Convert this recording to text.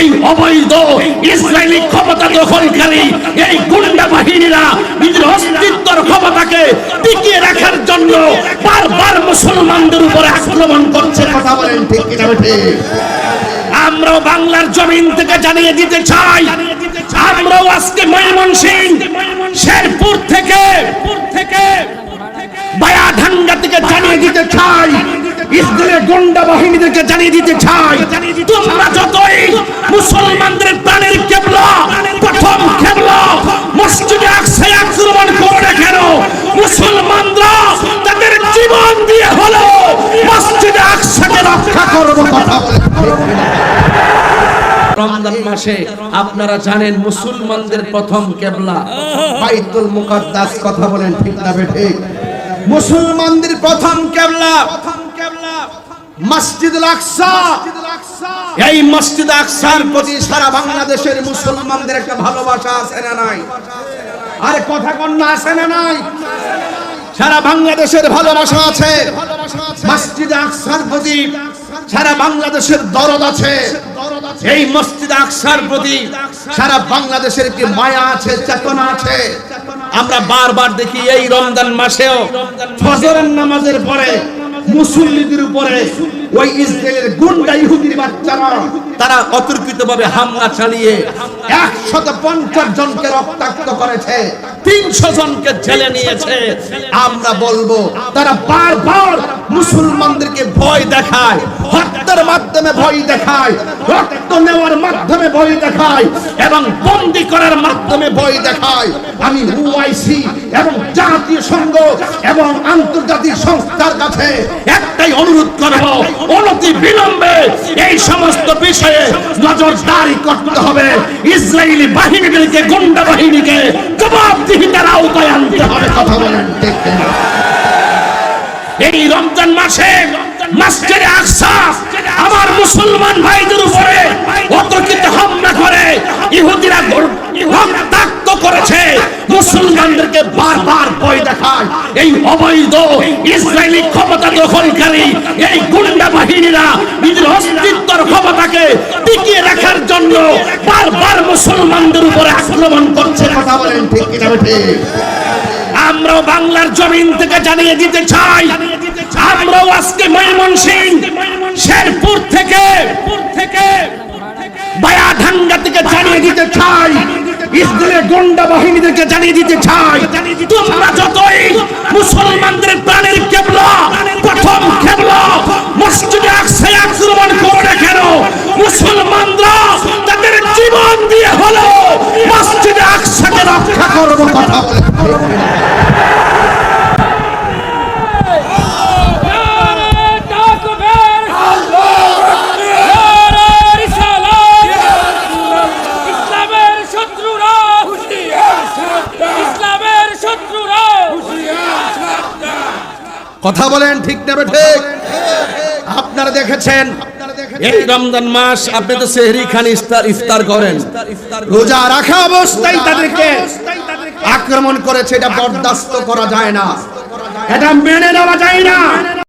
এই অবৈধ ইসরায়েলি ক্ষমতা দখলকারী, এই গুন্ডা বাহিনীরা নিজের অস্তিত্বর ক্ষমতাকে টিকিয়ে রাখার জন্য বারবার মুসলমানদের উপরে আক্রমণ করছে। কথা বলেন ঠিক কিনা ঠিক আমরাও বাংলার জমিন থেকে জানিয়ে দিতে চাই, আমরাও আজকে ময়মনসিং শেরপুর থেকে থেকে, বায়াঢাঙ্গা থেকে জানিয়ে দিতে চাই। ইসরায়েলের গুন্ডা বাহিনীদেরকে জানিয়ে দিতে চাই। তোমরা যতই মুসলমানদের প্রাণের কেবলা, প্রথম কেবলা, মসজিদে আকসায় আক্রমণ করো কেন? মুসলমানরা তাদের জীবন দিয়ে হলো মসজিদে আকসাকে রক্ষা করব কথা। রমজান মাসে আপনারা জানেন মুসলমানদের প্রথম কেবলা। বাইতুল মুকাদ্দাস কথা বলেন ঠিক না ঠিক মুসলমানদের প্রথম কেবলা। মসজিদ সারা বাংলাদেশের কি মায়া আছে আছে? আমরা বারবার দেখি এই রমজান মাসেও নামাজের পরে মুসল্লিদের উপরে ওই ইসরায়েলের গুন্ডা ইহুদির বাচ্চারা তারা অতর্কিতভাবে হামলা চালিয়ে একশত পঞ্চাশ জনকে রক্তাক্ত করেছে, তিনশো জনকে জেলে নিয়েছে। আমরা বলব, তারা বারবার মুসলমানদেরকে ভয় দেখায়, হত্যার মাধ্যমে ভয় দেখায়, রক্ত নেওয়ার মাধ্যমে ভয় দেখায় এবং বন্দি করার মাধ্যমে ভয় দেখায়। আমি ওআইসি এবং জাতীয় এবং আন্তর্জাতিক সংস্থার কাছে একটাই অনুরোধ করব অনতি বিলম্বে এই সমস্ত বিষয়ে নজরদারি করতে হবে। ইসরায়েলি বাহিনীদেরকে গুন্ডা বাহিনীকে জবাবদিহিতার আওতায় আনতে হবে। কথা বলেন ঠিক এই রমজান মাসে মসজিদে আকসা আমার মুসলমান ভাইদের উপরে অতর্কিত হামলা করে ইহুদিরা রক্তাক্ত করেছে। মুসলমানদেরকে বারবার ভয় দেখায়। এই অবৈধ ইসরায়েলি ক্ষমতা দখলকারী এই গুন্ডা বাহিনীরা নিজের অস্তিত্বর ক্ষমতাকে টিকিয়ে রাখার জন্য বারবার মুসলমানদের উপরে আক্রমণ করছে। কথা বলেন ঠিক কিনা ঠিক আমরাও বাংলার জমিন থেকে জানিয়ে দিতে চাই। আমরাও আজকে ময়মনসিং শেরপুর থেকে থেকে বায়াঢাঙ্গা থেকে জানিয়ে দিতে চাই। ইসরায়েলের গন্ডা বাহিনীদেরকে জানিয়ে দিতে চাই। তোমরা যতই মুসলমানদের প্রাণের কেবলা, প্রথম কেবলা, মসজিদে আকসায় আক্রমণ করো না কেন, মুসলমানরা তাদের জীবন দিয়ে হলো মসজিদে আকসাকে রক্ষা করব কথা। কথা বলেন ঠিক না ঠিক? আপনারা দেখেছেন, এই রমজান মাস আপনি তো সেহরি খান ইফতার ইফতার করেন। রোজা রাখা অবস্থায় তাদেরকে আক্রমণ করেছে, এটা বরদাস্ত করা যায় না। এটা মেনে নেওয়া যায় না।